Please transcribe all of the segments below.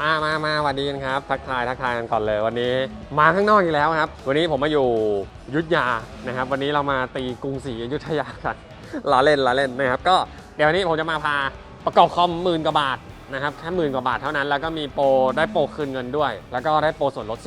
มามามาสวัสดีกันครับ ทักทายทักทายกันก่อนเลย วันนี้มาข้างนอกอีกแล้วครับ วันนี้ผมมาอยู่ยุทธยานะครับ วันนี้เรามาตีกรุงศรีอยุธยากันล้อเล่นล้อเล่นนะครับ ก็เดี๋ยววันนี้ผมจะมาพาประกอบคอมหมื่นกว่าบาทนะครับแค่หมื่นกว่าบาทเท่านั้น แล้วก็มีโปรได้โปรคืนเงินด้วย แล้วก็ได้โปรส่วนลด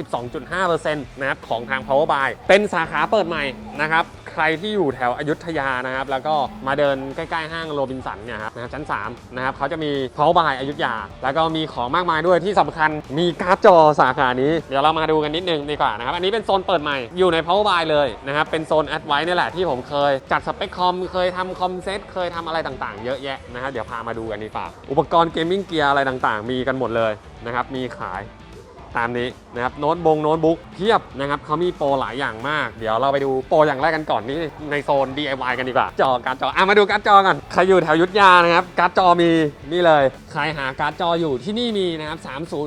12.5%นะครับของทาง Power Buy เป็นสาขาเปิดใหม่นะครับ ใครที่อยู่แถวอยุธยานะครับ แล้วก็มาเดินใกล้ ๆ ห้างโรบินสันเนี่ยครับนะครับชั้น 3 นะครับเขาจะมี Power Buy อยุธยา แล้วก็มีของมากมายด้วยที่สำคัญมีการ์ดจอสาขานี้ เดี๋ยวเรามาดูกันนิดนึงดีกว่านะครับ อันนี้เป็นโซนเปิดใหม่อยู่ใน Power Buy เลยนะครับ เป็นโซนแอดไว้นี่แหละที่ผมเคย จัดสเปคคอมเคยทำคอมเซ็ตเคยทำอะไรต่างๆ เยอะแยะนะครับเดี๋ยวพามาดูกันดีกว่าอุปกรณ์เกมมิ่งเกียร์อะไรต่างๆ มีกันหมดเลยนะครับมีขาย ตามนี้นะครับโน้ตบงโน้ตบุ๊กเพียบนะครับเขามีโปรหลายอย่างมาก เดี๋ยวเราไปดูโปรอย่างแรกกันก่อนนี่ในโซน DIY กันดีกว่า จอการ์ดจออะมาดูการ์ดจอกันใครอยู่แถวยุทธยานะครับการ์ดจอมีนี่เลย ใครหาการ์ดจออยู่ที่นี่มีนะครับ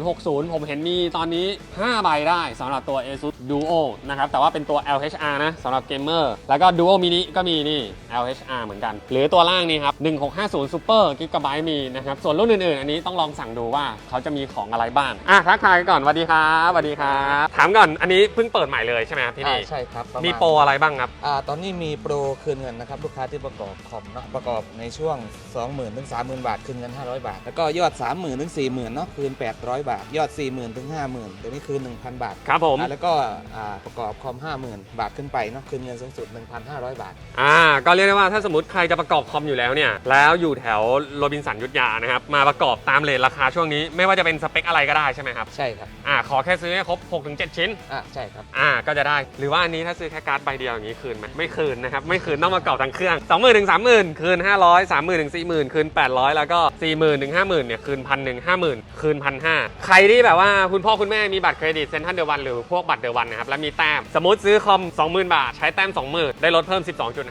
3060 ผมเห็นมีตอนนี้ 5 ใบได้สำหรับตัว ASUS Duo นะครับแต่ว่าเป็นตัว LHR นะสำหรับเกมเมอร์แล้วก็ Duo Mini ก็มีนี่ LHR เหมือนกัน หรือตัวล่างนี่ครับ1650 Super Gigabyte มีนะครับส่วนรุ่นอื่นๆ อันนี้ต้องลองสั่งดูว่าเขาจะมีของอะไรบ้างอะทักทายกันก่อนวัสดีครับสวัสดีครับ ถามก่อน อันนี้เพิ่งเปิดใหม่เลยใช่ไหมครับที่นี่อ่าใช่ครับะาณมีโปรอะไรบ้างครับ อ่าตอนนี้มีโปรคืนเงินนะครับลูกค้าที่ประกอบคอมเนาะประกอบในช่วง 20,000ถึง30,000 บาทคืนเงิน 500 บาท แล้วก็ยอด 30,000ถึง40,000เนาะคืน 800 บาท ยอด 40,000ถึง50,000ตัวนี้คืน 1,000 บาทครับผม อ่าแล้วก็อ่าประกอบคอม 50,000 บาทขึ้นไปเนาะคืนเงินสูงสุด 1,500 บาท อ่า ก็เรียกได้ว่าถ้าสมมติใครจะประกอบคอมอยู่แล้วเนี่ย แล้วอยู่แถวโรบินสันยุทธยานะครับ มาประกอบตามเลทราคาช่วงนี้ ไม่ว่าจะเป็นสเปคอะไรก็ได้ใช่ไหมครับ ใช่ครับอ่าขอแค่ซื้อให้ครบ 6-7 ชิ้น อ่าใช่ครับ อ่าก็จะได้ หรือว่าอันนี้ถ้าซื้อแค่การ์ดใบเดียวอย่างนี้คืนไหมไม่คืนนะครับ ไม่คืนต้องมาประกอบทั้งเครื่อง 20,000ถึง30,000 คืน 500 30,000ถึง40,000 คืน 800 แล้วก็ 40,000ถึง50,000เนี่ยคืน1,000 50,000 คืน1,500ใครที่แบบว่าคุณพ่อคุณแม่มีบัตรเครดิตเซ็นทรัลเดอะวันหรือพวกบัตรเดอะวันนะครับแล้วมีแต้มสมมติซื้อคอม 20,000 บาท ใช้แต้ม 20,000 ได้ลดเพิ่ม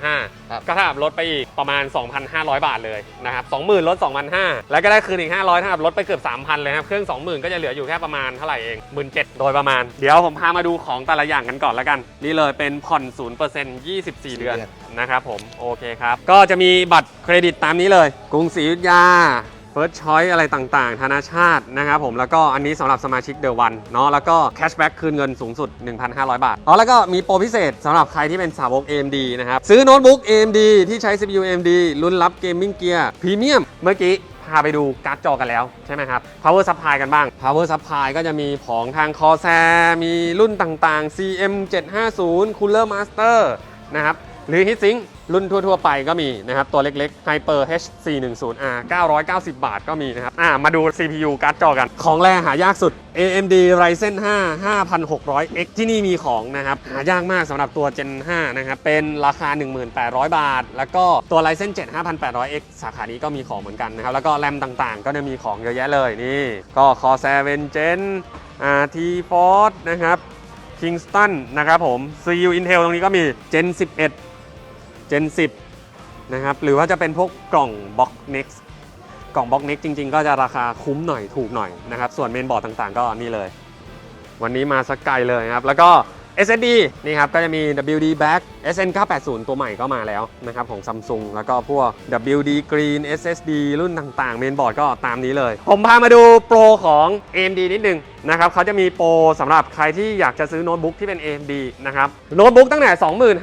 12.5ครับก็เท่ากับลดไปอีกประมาณ 2,500 บาทเลยนะครับ20,000ลด2,500แล้วก็ได้คืนอีก500เท่ากับลดไปเกือบ3,000เลยครับเครื่อง 20,000 ก็จะเหลืออยู่แค่ประมาณเท่าไหร่เอง17,000โดยประมาณ เดี๋ยวผมพามาดูของแต่ละอย่างกันก่อนแล้วกัน นี่เลยเป็นผ่อน0% 24เดือนเดือนนะครับผม โอเคครับ ก็จะมีบัตรเครดิตตามนี้เลย กรุงศรีอยุธยาเฟิร์สชอยอะไรต่างๆ ธนาชาตินะครับผม แล้วก็อันนี้สำหรับสมาชิกเดอะวันเนาะ แล้วก็แคชแบ็กคืนเงินสูงสุด 1,500 บาท อ๋อ แล้วก็มีโปรพิเศษสำหรับใครที่เป็นสาวก AMD นะครับ ซื้อโน้ตบุ๊ก AMD ที่ใช้ CPU AMD รุ่นรับเกมมิ่งเกียร์พรีเมียม เมื่อกี้ พาไปดูการ์ดจอกันแล้วใช่ไหมครับ Power Supply กันบ้าง Power Supply ก็จะมีของทางคอแซมีรุ่นต่างๆ CM 750 Cooler Master นะครับ หรือ Heatsink รุ่นทั่ว ๆ ไปก็มีนะครับ ตัวเล็กๆ Hyper H410R 990 บาทก็มีนะครับอ่ามาดู CPU การ์ดจอกัน ของแรงหายากสุด AMD Ryzen 5 5600X ที่นี่มีของนะครับ หายากมากสำหรับตัว Gen 5 นะครับ เป็นราคา 1800 บาท แล้วก็ตัว Ryzen 7 5800X สาขานี้ก็มีของเหมือนกันนะครับ แล้วก็แรมต่างๆ ก็จะมีของเยอะแยะเลยนี่ ก็ Corsair Vengeance RT Force นะครับ Kingston นะครับผม CPU Intel ตรงนี้ก็มี Gen 11 Gen 10 นะครับ หรือว่าจะเป็นพวกกล่อง Box Next กล่อง Box Next จริง ๆ ก็จะราคาคุ้มหน่อยถูกหน่อยนะครับ ส่วนเมนบอร์ดต่างๆ ก็นี่เลย วันนี้มาสักไกลเลยครับ แล้วก็ SSD นี่ครับ ก็จะมี WD Back SN 980ตัวใหม่ก็มาแล้วนะครับของ Samsung แล้วก็พวก WD Green SSD รุ่นต่างๆ เมนบอร์ดก็ตามนี้เลย ผมพามาดูโปรของ AMD นิดนึง นะครับเขาจะมีโปรสำหรับใครที่อยากจะซื้อโน้ตบุ๊กที่เป็น AMD นะครับโน้ตบุ๊กตั้งแต่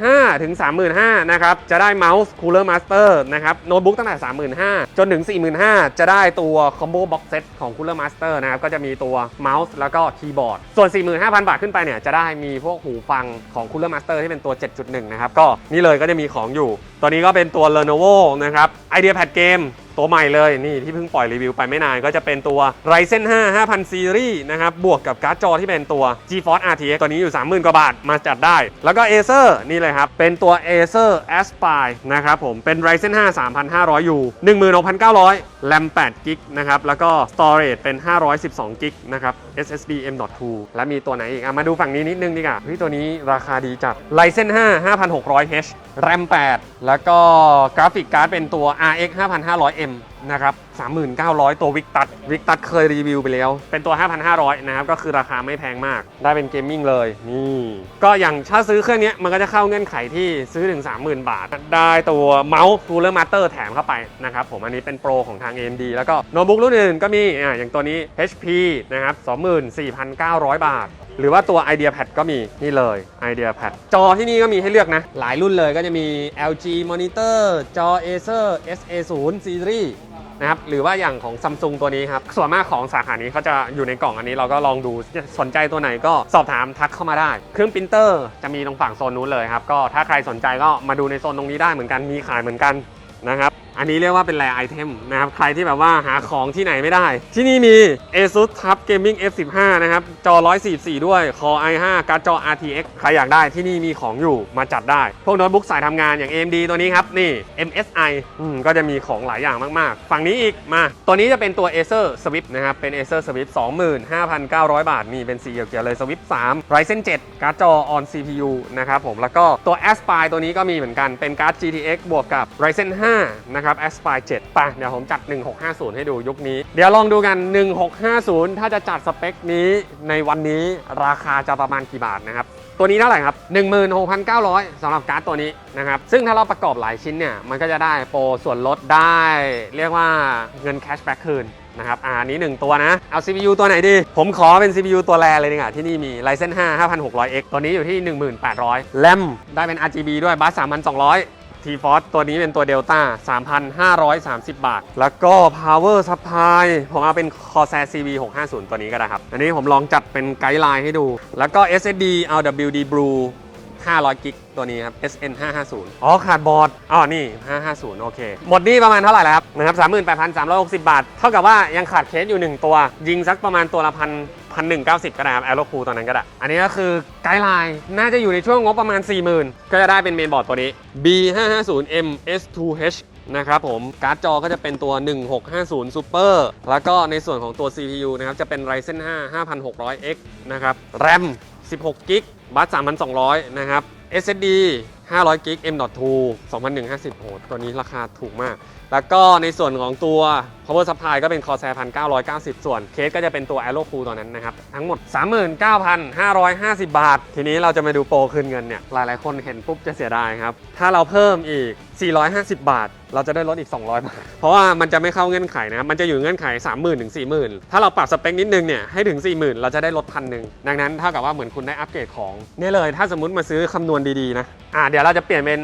25,000 ถึง 35,000 นะครับ จะได้เมาส์ Cooler Master นะครับโน้ตบุ๊กตั้งแต่ 35,000 จนถึง 45,000 จะได้ตัว Combo Box Set ของ Cooler Master นะครับ ก็จะมีตัวเมาส์แล้วก็คีย์บอร์ด ส่วน 45,000 บาทขึ้นไปเนี่ยจะได้มีพวกหูฟังของ Cooler Master ที่เป็นตัว 7.1 นะครับก็นี่เลยก็จะมีของอยู่ ตัวนี้ก็เป็นตัว Lenovo นะครับ IdeaPad Game ตัวใหม่เลยนี่ที่เพิ่งปล่อยรีวิวไปไม่นานก็จะเป็นตัว Ryzen 5 5000 Series นะครับ บวกกับการ์ดจอที่เป็นตัว GeForce RTX ตัวนี้อยู่ 30,000 กว่าบาทมาจัดได้ แล้วก็ Acer นี่เลยครับ เป็นตัว Acer Aspire นะครับผมเป็น Ryzen 5 3500U 16,900 แรม8 g b นะครับ แล้วก็ Storage เป็น 512 g b นะครับ SSD M.2 และมีตัวไหนอีกอมาดูฝั่งนี้นิดนึงดีกว่าเฮ้ยตัวนี้ราคาดีจัด Ryzen 5 5600H RAM 8 แล้วก็กราฟิกการ์ดเป็นตัว RX 5500M นะครับ3,900 ตัววิกตัดวิกตัดเคยรีวิวไปแล้ว เป็นตัว 5,500 นะครับ ก็คือราคาไม่แพงมาก ได้เป็นเกมมิ่งเลย นี่ ก็อย่างถ้าซื้อเครื่องเนี้ยมันก็จะเข้าเงื่อนไขที่ซื้อถึง 30,000 บาท ได้ตัวเมาส์ Cooler Master แถมเข้าไปนะครับ ผมอันนี้เป็นโปรของทาง AMD แล้วก็โน้ตบุ๊กรุ่นอื่นก็มีอ่าอย่างตัวนี้ HP นะครับ 24,900 บาท หรือว่าตัว IdeaPad ก็มีนี่เลย IdeaPad จอที่นี่ก็มีให้เลือกนะ หลายรุ่นเลยก็จะมี LG Monitor จอ Acer SA0 Series นะครับหรือว่าอย่างของซัมซุงตัวนี้ครับส่วนมากของสาขานี้เขาจะอยู่ในกล่องอันนี้เราก็ลองดูสนใจตัวไหนก็สอบถามทักเข้ามาได้ เครื่องปรินเตอร์จะมีตรงฝั่งโซนนู้นเลยครับก็ถ้าใครสนใจก็มาดูในโซนตรงนี้ได้เหมือนกันมีขายเหมือนกันนะครับ อันนี้เรียกว่าเป็นแรไอเทมนะครับ ใครที่แบบว่าหาของที่ไหนไม่ได้ ที่นี่มี ASUS TUF Gaming F15 นะครับ จอ 144 ด้วย Core i5 การ์ดจอ RTX ใครอยากได้ที่นี่มีของอยู่มาจัดได้ พวกโน้ตบุ๊กสายทำงานอย่าง AMD ตัวนี้ครับ นี่ MSI อืมก็จะมีของหลายอย่างมากๆ ฝั่งนี้อีกมา ตัวนี้จะเป็นตัว Acer Swift นะครับ เป็น Acer Swift 25,900 บาท นี่เป็นสีเขียวๆเลย Swift 3 Ryzen 7 การ์ดจอ on CPU นะครับผม แล้วก็ตัว Aspire ตัวนี้ก็มีเหมือนกัน เป็นการ์ด GTX บวกกับ Ryzen 5นะครับ Aspire 7ไปเดี๋ยวผมจัด 1650 ให้ดูยุคนี้ เดี๋ยวลองดูกัน 1650 ถ้าจะจัดสเปคนี้ในวันนี้ราคาจะประมาณกี่บาทนะครับ ตัวนี้เท่าไหร่ครับ 16,900สำหรับการ์ดตัวนี้นะครับ ซึ่งถ้าเราประกอบหลายชิ้นเนี่ย มันก็จะได้โปรส่วนลดได้ เรียกว่าเงินแคชแบ็กคืนนะครับอ่าอันนี้ 1 ตัวนะ เอา CPU ตัวไหนดี ผมขอเป็น CPU ตัวแรเลยดีกว่าที่นี่มี Ryzen 5 5600X ตัวนี้อยู่ที่ 1800แรมได้เป็น RGB ด้วยบัส3200 ทีฟอสตัวนี้เป็นตัว Delta 3,530 บาท แล้วก็ Power Supply ผมเอาเป็น Corsair CV 650 ตัวนี้ก็ได้ครับ อันนี้ผมลองจัดเป็นไกด์ไลน์ให้ดู แล้วก็ SSD เอา WD Blue 500 กิกตัวนี้ครับ SN 550อ๋อ ขาดบอร์ด อ๋อ นี่ 550 โอเค หมดนี่ประมาณเท่าไหร่แล้วครับ นะครับ 38,360 บาท เท่ากับว่ายังขาดเคสอยู่ 1 ตัว ยิงสักประมาณตัวละพัน พันหนึ่งเก้าสิบก็ได้ครับแอโรคูตอนนั้นก็ได้ อันนี้ก็คือไกด์ไลน์น่าจะอยู่ในช่วงงบประมาณ 40,000 ก็จะได้เป็นเมนบอร์ดตัวนี้ B550M S2H นะครับผม การ์ดจอก็จะเป็นตัว 1650 Super แล้วก็ในส่วนของตัว CPU นะครับ จะเป็น Ryzen 5 5600X นะครับ RAM 16GB บัส3,200 นะครับ SSD 500กิก M.2 2150โหตัวนี้ราคาถูกมาก แล้วก็ในส่วนของตัว power supply ก็เป็น Corsair 1990 ส่วนเคสก็จะเป็นตัว Aero Cool ตัวนั้นนะครับ ทั้งหมด 39,550 บาท ทีนี้เราจะมาดูโปรคืนเงินเนี่ย หลายๆ คนเห็นปุ๊บจะเสียดายครับ ถ้าเราเพิ่มอีก 450 บาท เราจะได้ลดอีก 200 บาท เพราะว่ามันจะไม่เข้าเงื่อนไขนะครับมันจะอยู่เงื่อนไข 30,000ถึง40,000 ถ้าเราปรับสเปคนิดนึงเนี่ยให้ถึง 40,000 เราจะได้ลดพันหนึ่งดังนั้นเท่ากับว่าเหมือนคุณได้อัปเกรดของนี่เลยถ้าสมมติมาซื้อคำนวณดีๆนะอ่าเดี๋ยวเราจะเปลี่ยนเป็น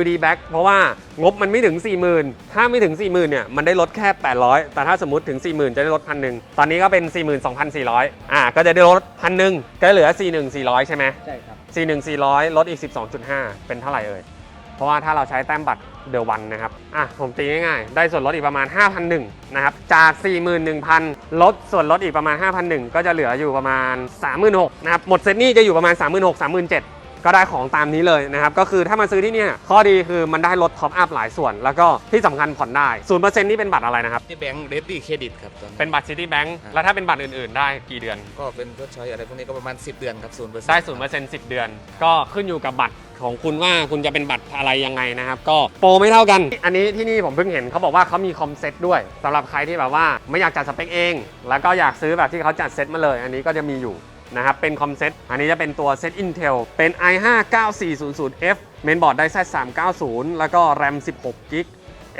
WD back เพราะว่างบมันไม่ถึง 40,000 ถ้าไม่ถึง 40,000เนี่ยมันได้ลดแค่ 800 แต่ถ้าสมมติถึง 40,000 จะได้ลดพันหนึ่งตอนนี้ก็เป็น 42,400อ่าก็จะได้ลดพันหนึ่งก็เหลือ 41,400 ใช่ไหมใช่ครับ 41,400 ลดอีก 12.5 เป็นเท่าไหร่เอ่ยเพราะว่าถ้าเราใช้แต้มบัตร เดอะวันนะครับ อะ ผมตีง่ายๆ ได้ส่วนลดอีกประมาณ 5,001นะครับ จาก 41,000 ลดส่วนลดอีกประมาณ 5,001 ก็จะเหลืออยู่ประมาณ 36,000นะครับ หมดเซตนี้จะอยู่ประมาณ 36,000 37,000ก็ได้ของตามนี้เลยนะครับ ก็คือถ้ามาซื้อที่เนี่ยข้อดีคือมันได้ลดท็อปอัพหลายส่วน แล้วก็ที่สำคัญผ่อนได้0%นี่เป็นบัตรอะไรนะครับที่แบงก์เรดดี้เครดิตครับตอนนี้เป็นบัตรซิตี้แบงค์ครับแล้วถ้าเป็นบัตรอื่นๆ ได้กี่เดือน ก็เป็นชดใช้อะไรพวกนี้ก็ประมาณ 10 เดือนครับศูนย์เปอร์เซ็นต์ได้ศูนย์เปอร์เซ็นต์สิเดือน ก็ขึ้นอยู่กับบัตร ของคุณว่าคุณจะเป็นบัตรอะไรยังไงนะครับ ก็โปรไม่เท่ากัน อันนี้ที่นี่ผมเพิ่งเห็นเขาบอกว่าเขามีคอมเซ็ตด้วยสำหรับใครที่แบบว่าไม่อยากจัดสเปคเอง แล้วก็อยากซื้อแบบที่เขาจัดเซ็ตมาเลย อันนี้ก็จะมีอยู่นะครับ เป็นคอมเซ็ตอันนี้จะเป็นตัวเซ็ต Intel เป็น i5 9400F เมนบอร์ดได้ Z390 แล้วก็แรม16กิก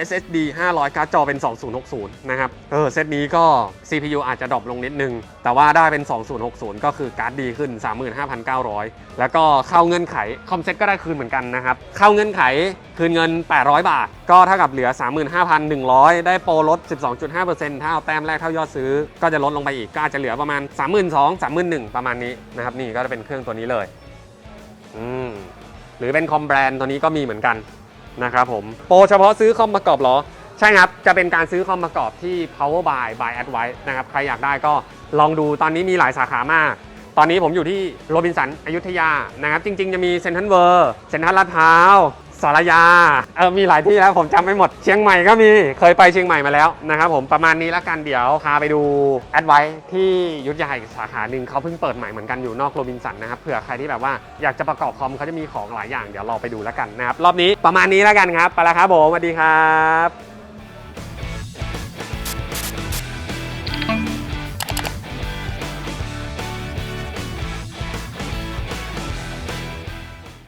SSD 500 การ์ดจอเป็น 2060 นะครับ เออ เซตนี้ก็ CPU อาจจะดรอปลงนิดนึง แต่ว่าได้เป็น 2060 ก็คือการ์ดดีขึ้น 35,900 แล้วก็เข้าเงื่อนไข คอมเซ็ตก็ได้คืนเหมือนกันนะครับ เข้าเงื่อนไขคืนเงิน 800 บาท ก็เท่ากับเหลือ 35,100 ได้โปรลด 12.5%ถ้าเอาแต้มแรกเท่ายอดซื้อ ก็จะลดลงไปอีก ก็อาจจะเหลือประมาณ 32,000 31,000 ประมาณนี้นะครับ นี่ก็จะเป็นเครื่องตัวนี้เลย อืม หรือเป็นคอมแบรนด์ตัวนี้ก็มีเหมือนกัน นะครับผม โปรเฉพาะซื้อคอมประกอบเหรอ ใช่ครับ จะเป็นการซื้อคอมประกอบที่ power by by advice นะครับ ใครอยากได้ก็ลองดูตอนนี้มีหลายสาขามาก ตอนนี้ผมอยู่ที่โรบินสันอยุธยานะครับ จริง ๆ จะมีเซนทรัลเวอร์เซนทรัลลาดพร้าว สารยาเออมีหลายที่แล้วผมจำไม่หมดเชียงใหม่ก็มีเคยไปเชียงใหม่มาแล้วนะครับผมประมาณนี้แล้วกันเดี๋ยวพาไปดูแอดไวที่ยุทธยาอีกสาขาหนึ่งเขาเพิ่งเปิดใหม่เหมือนกันอยู่นอกโรบินสันนะครับเผื่อใครที่แบบว่าอยากจะประกอบคอมเขาจะมีของหลายอย่างเดี๋ยวรอไปดูแล้วกันนะครับรอบนี้ประมาณนี้แล้วกันครับไปแล้วครับผมสวัสดีครับ